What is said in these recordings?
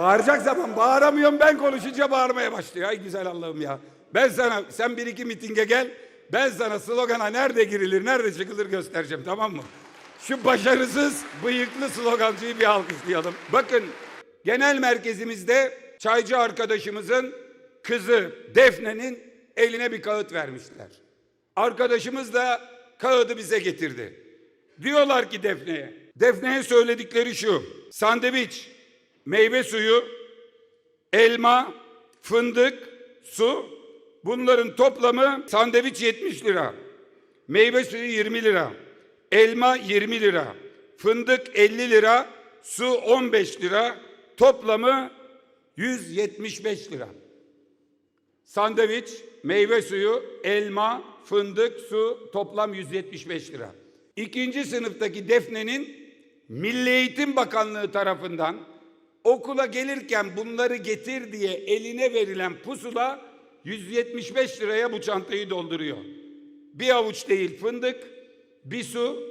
Bağıracak zaman bağıramıyorum ben konuşunca bağırmaya başlıyor. Ay güzel Allah'ım ya. Ben sana sen bir iki mitinge gel. Ben sana slogana nerede girilir nerede çıkılır göstereceğim tamam mı? Şu başarısız bıyıklı slogancıyı bir alkışlayalım. Bakın genel merkezimizde çaycı arkadaşımızın kızı Defne'nin eline bir kağıt vermişler. Arkadaşımız da kağıdı bize getirdi. Diyorlar ki Defne'ye. Defne'ye söyledikleri şu. Sandviç, meyve suyu, elma, fındık, su. Bunların toplamı sandviç 70 lira. Meyve suyu 20 lira. Elma 20 lira. Fındık 50 lira. Su 15 lira. Toplamı 175 lira. Sandviç, meyve suyu, elma, fındık, su toplam 175 lira. İkinci sınıftaki Defne'nin Milli Eğitim Bakanlığı tarafından okula gelirken bunları getir diye eline verilen pusula 175 liraya bu çantayı dolduruyor. Bir avuç değil fındık, bir su,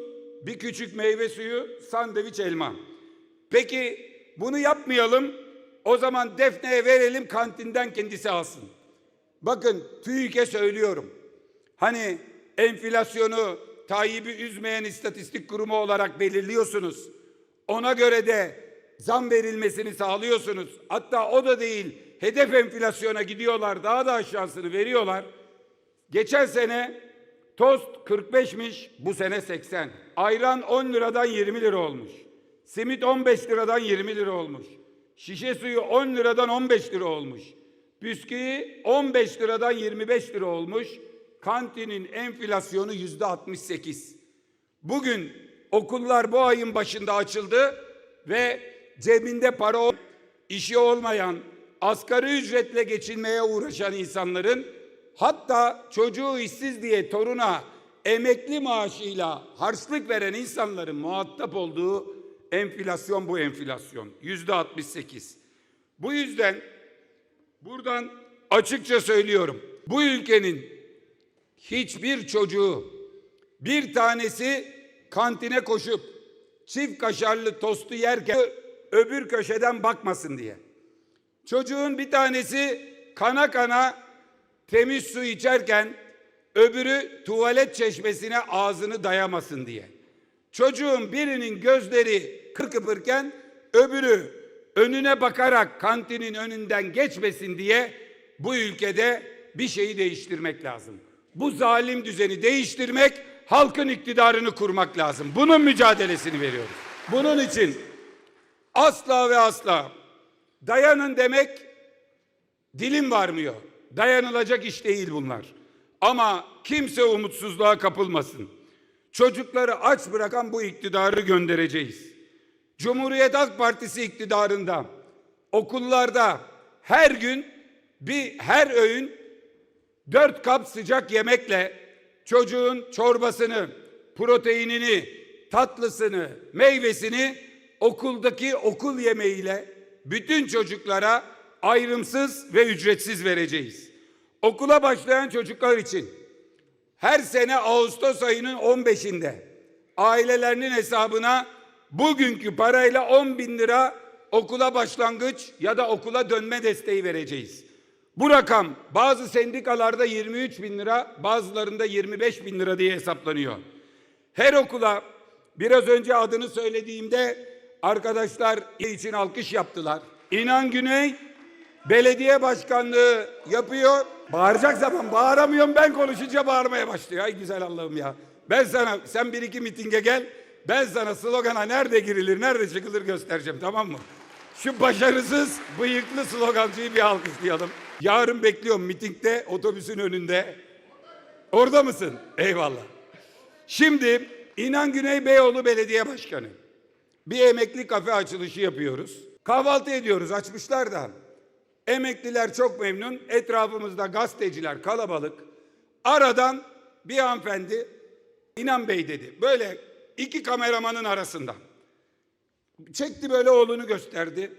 bir küçük meyve suyu, sandviç elma. Peki bunu yapmayalım. O zaman Defne'ye verelim kantinden kendisi alsın. Bakın TÜİK'e söylüyorum. Hani enflasyonu Tayyip'i üzmeyen istatistik kurumu olarak belirliyorsunuz. Ona göre de zam verilmesini sağlıyorsunuz. Hatta o da değil hedef enflasyona gidiyorlar daha da aşağısını veriyorlar. Geçen sene tost 45'miş bu sene 80. Ayran 10 liradan 20 lira olmuş. Simit 15 liradan 20 lira olmuş. Şişe suyu 10 liradan 15 lira olmuş. Bisküvi 15 liradan 25 lira olmuş. Kantinin enflasyonu yüzde 68. Bugün okullar bu ayın başında açıldı ve cebinde para işi olmayan, asgari ücretle geçinmeye uğraşan insanların hatta çocuğu işsiz diye toruna emekli maaşıyla harçlık veren insanların muhatap olduğu enflasyon bu enflasyon. Yüzde 68. Bu yüzden buradan açıkça söylüyorum. Bu ülkenin hiçbir çocuğu bir tanesi kantine koşup çift kaşarlı tostu yerken öbür köşeden bakmasın diye. Çocuğun bir tanesi kana kana temiz su içerken öbürü tuvalet çeşmesine ağzını dayamasın diye. Çocuğun birinin gözleri kırkıpırken öbürü önüne bakarak kantinin önünden geçmesin diye bu ülkede bir şeyi değiştirmek lazım. Bu zalim düzeni değiştirmek, halkın iktidarını kurmak lazım. Bunun mücadelesini veriyoruz. Bunun için asla ve asla dayanın demek dilim varmıyor. Dayanılacak iş değil bunlar. Ama kimse umutsuzluğa kapılmasın. Çocukları aç bırakan bu iktidarı göndereceğiz. Cumhuriyet Halk Partisi iktidarında okullarda her gün bir her öğün dört kap sıcak yemekle çocuğun çorbasını, proteinini, tatlısını, meyvesini okuldaki okul yemeğiyle bütün çocuklara ayrımsız ve ücretsiz vereceğiz. Okula başlayan çocuklar için her sene Ağustos ayının 15'inde ailelerinin hesabına bugünkü parayla 10 bin lira okula başlangıç ya da okula dönme desteği vereceğiz. Bu rakam bazı sendikalarda 23 bin lira bazılarında 25 bin lira diye hesaplanıyor. Her okula biraz önce adını söylediğimde arkadaşlar için alkış yaptılar. İnan Güney belediye başkanlığı yapıyor. Bağıracak zaman bağıramıyorum ben konuşunca bağırmaya başlıyor. Ay güzel Allah'ım ya. Ben sana sen bir iki mitinge gel. Ben sana slogana nerede girilir nerede çıkılır göstereceğim tamam mı? Şu başarısız bıyıklı slogancıyı bir alkışlayalım. Yarın bekliyorum mitingde otobüsün önünde. Orada mısın? Eyvallah. Şimdi İnan Güney Beyoğlu Belediye Başkanı. Bir emekli kafe açılışı yapıyoruz. Kahvaltı ediyoruz açmışlar da. Emekliler çok memnun. Etrafımızda gazeteciler kalabalık. Aradan bir hanımefendi İnan Bey dedi. Böyle iki kameramanın arasında. Çekti böyle oğlunu gösterdi.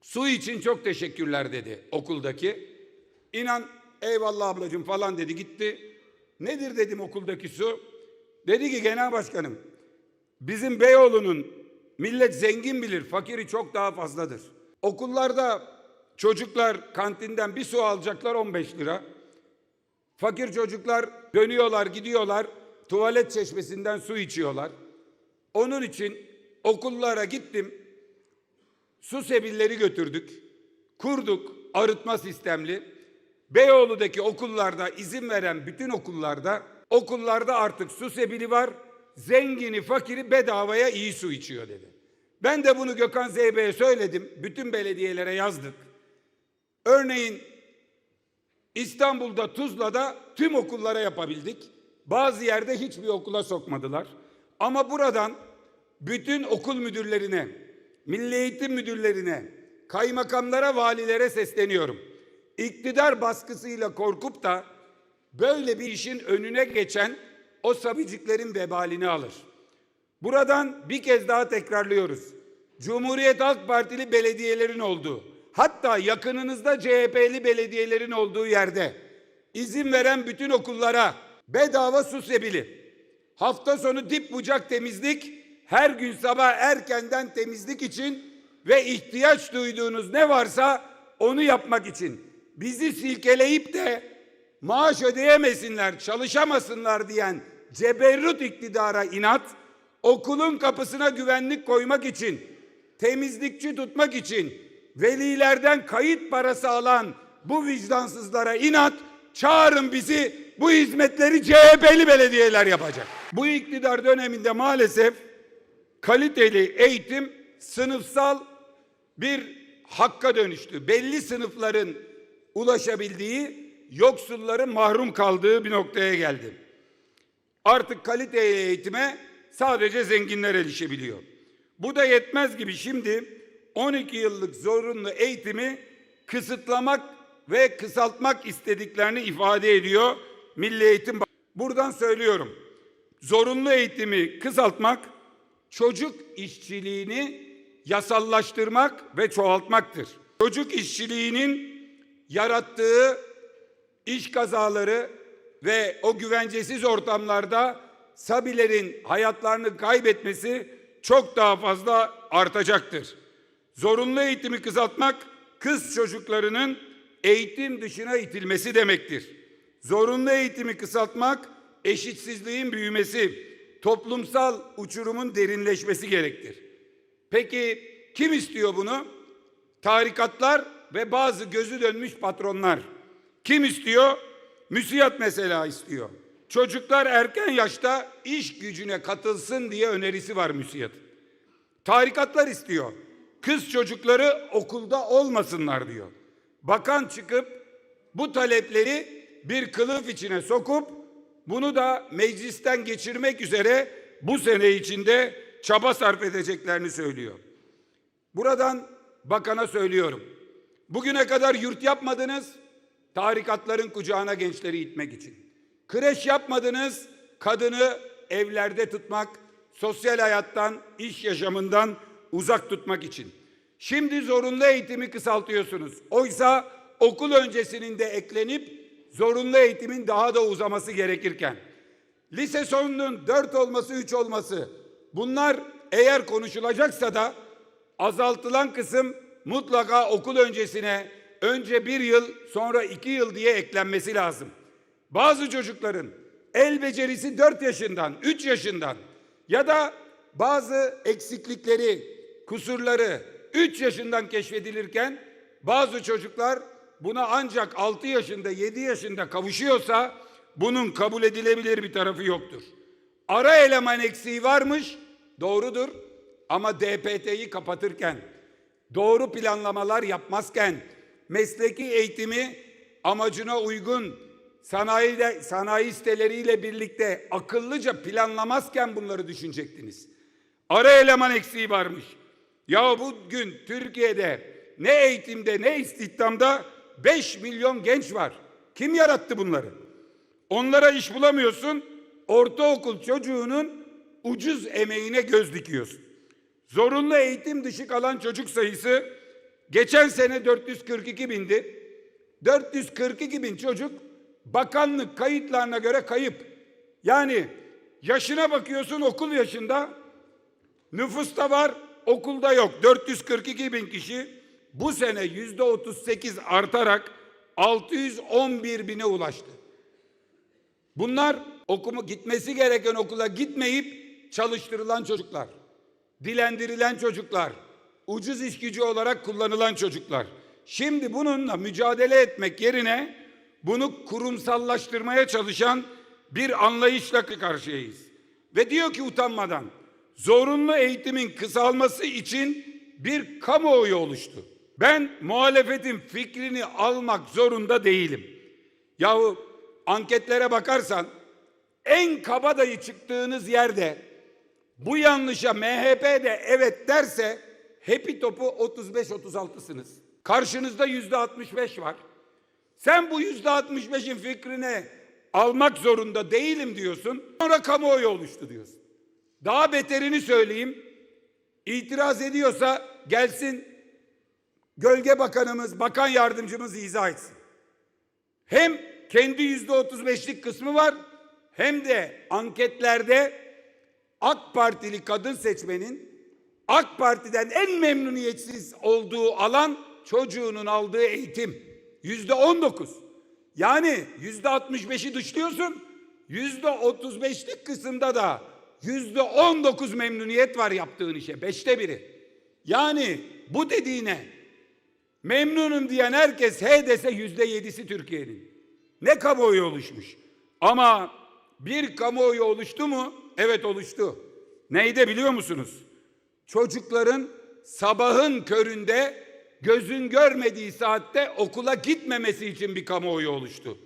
Su için çok teşekkürler dedi okuldaki. İnan eyvallah ablacığım falan dedi gitti. Nedir dedim okuldaki su? Dedi ki genel başkanım bizim Beyoğlu'nun millet zengin bilir fakiri çok daha fazladır. Okullarda çocuklar kantinden bir su alacaklar 15 lira. Fakir çocuklar dönüyorlar, gidiyorlar. Tuvalet çeşmesinden su içiyorlar. Onun için okullara gittim. Su sebilleri götürdük. Kurduk arıtma sistemli. Beyoğlu'daki okullarda izin veren bütün okullarda okullarda artık su sebili var. Zengini fakiri bedavaya iyi su içiyor dedi. Ben de bunu Gökhan Zeybe'ye söyledim. Bütün belediyelere yazdık. Örneğin İstanbul'da Tuzla'da tüm okullara yapabildik. Bazı yerde hiçbir okula sokmadılar. Ama buradan bütün okul müdürlerine, milli eğitim müdürlerine, kaymakamlara, valilere sesleniyorum. İktidar baskısıyla korkup da böyle bir işin önüne geçen o sabiciklerin vebalini alır. Buradan bir kez daha tekrarlıyoruz. Cumhuriyet Halk Partili belediyelerin olduğu, hatta yakınınızda CHP'li belediyelerin olduğu yerde izin veren bütün okullara bedava su sebili, hafta sonu dip bucak temizlik, her gün sabah erkenden temizlik için ve ihtiyaç duyduğunuz ne varsa onu yapmak için bizi silkeleyip de maaş ödeyemesinler, çalışamasınlar diyen ceberrut iktidara inat, okulun kapısına güvenlik koymak için, temizlikçi tutmak için, velilerden kayıt parası alan bu vicdansızlara inat, çağırın bizi, bu hizmetleri CHP'li belediyeler yapacak. Bu iktidar döneminde maalesef kaliteli eğitim sınıfsal bir hakka dönüştü. Belli sınıfların ulaşabildiği, yoksulların mahrum kaldığı bir noktaya geldi. Artık kaliteli eğitime sadece zenginler erişebiliyor. Bu da yetmez gibi şimdi 12 yıllık zorunlu eğitimi kısıtlamak ve kısaltmak istediklerini ifade ediyor Milli Eğitim Buradan söylüyorum. Zorunlu eğitimi kısaltmak çocuk işçiliğini yasallaştırmak ve çoğaltmaktır. Çocuk işçiliğinin yarattığı iş kazaları ve o güvencesiz ortamlarda sabilerin hayatlarını kaybetmesi çok daha fazla artacaktır. Zorunlu eğitimi kısaltmak kız çocuklarının eğitim dışına itilmesi demektir. Zorunlu eğitimi kısaltmak eşitsizliğin büyümesi, toplumsal uçurumun derinleşmesi gerektir. Peki kim istiyor bunu? Tarikatlar ve bazı gözü dönmüş patronlar. Kim istiyor? Müsiyat mesela istiyor. Çocuklar erken yaşta iş gücüne katılsın diye önerisi var müsiyatın. Tarikatlar istiyor. Kız çocukları okulda olmasınlar diyor. Bakan çıkıp bu talepleri bir kılıf içine sokup bunu da meclisten geçirmek üzere bu sene içinde çaba sarf edeceklerini söylüyor. Buradan bakana söylüyorum. Bugüne kadar yurt yapmadınız, tarikatların kucağına gençleri itmek için. Kreş yapmadınız, kadını evlerde tutmak, sosyal hayattan, iş yaşamından uzak tutmak için. Şimdi zorunlu eğitimi kısaltıyorsunuz. Oysa okul öncesinin de eklenip zorunlu eğitimin daha da uzaması gerekirken. Lise sonunun dört olması, üç olması. Bunlar eğer konuşulacaksa da azaltılan kısım mutlaka okul öncesine önce bir yıl sonra iki yıl diye eklenmesi lazım. Bazı çocukların el becerisi 4 yaşından, 3 yaşından ya da bazı eksiklikleri, kusurları 3 yaşından keşfedilirken bazı çocuklar buna ancak 6 yaşında, 7 yaşında kavuşuyorsa bunun kabul edilebilir bir tarafı yoktur. Ara eleman eksiği varmış, doğrudur. Ama DPT'yi kapatırken, doğru planlamalar yapmazken, mesleki eğitimi amacına uygun sanayide, sanayi siteleriyle birlikte akıllıca planlamazken bunları düşünecektiniz. Ara eleman eksiği varmış. Ya bugün Türkiye'de ne eğitimde ne istihdamda 5 milyon genç var. Kim yarattı bunları? Onlara iş bulamıyorsun. Ortaokul çocuğunun ucuz emeğine göz dikiyorsun. Zorunlu eğitim dışı kalan çocuk sayısı geçen sene 442 bindi. 442 bin çocuk bakanlık kayıtlarına göre kayıp. Yani yaşına bakıyorsun okul yaşında, nüfusta var, okulda yok. 442 bin kişi bu sene yüzde 38 artarak 611 bine ulaştı. Bunlar okuma gitmesi gereken okula gitmeyip çalıştırılan çocuklar, dilendirilen çocuklar, ucuz iş gücü olarak kullanılan çocuklar. Şimdi bununla mücadele etmek yerine bunu kurumsallaştırmaya çalışan bir anlayışla karşıyayız. Ve diyor ki utanmadan zorunlu eğitimin kısalması için bir kamuoyu oluştu. Ben muhalefetin fikrini almak zorunda değilim. Yahu anketlere bakarsan en kabadayı çıktığınız yerde bu yanlışa MHP de evet derse hepi topu 35-36'sınız. Karşınızda yüzde 65 var. Sen bu yüzde 65'in fikrini almak zorunda değilim diyorsun. Sonra kamuoyu oluştu diyorsun. Daha beterini söyleyeyim. İtiraz ediyorsa gelsin gölge bakanımız, bakan yardımcımız izah etsin. Hem kendi yüzde otuz beşlik kısmı var hem de anketlerde AK Partili kadın seçmenin AK Parti'den en memnuniyetsiz olduğu alan çocuğunun aldığı eğitim. Yüzde on dokuz. Yani yüzde altmış beşi dışlıyorsun. Yüzde otuz beşlik kısımda da yüzde on dokuz memnuniyet var yaptığın işe. Beşte biri. Yani bu dediğine memnunum diyen herkes he dese yüzde yedisi Türkiye'nin. Ne kamuoyu oluşmuş. Ama bir kamuoyu oluştu mu? Evet oluştu. Neyde biliyor musunuz? Çocukların sabahın köründe gözün görmediği saatte okula gitmemesi için bir kamuoyu oluştu.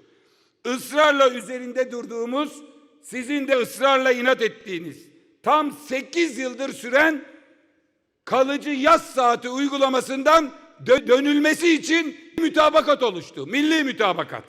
Israrla üzerinde durduğumuz, sizin de ısrarla inat ettiğiniz, tam 8 yıldır süren kalıcı yaz saati uygulamasından dö- dönülmesi için mütabakat oluştu. Milli mütabakat.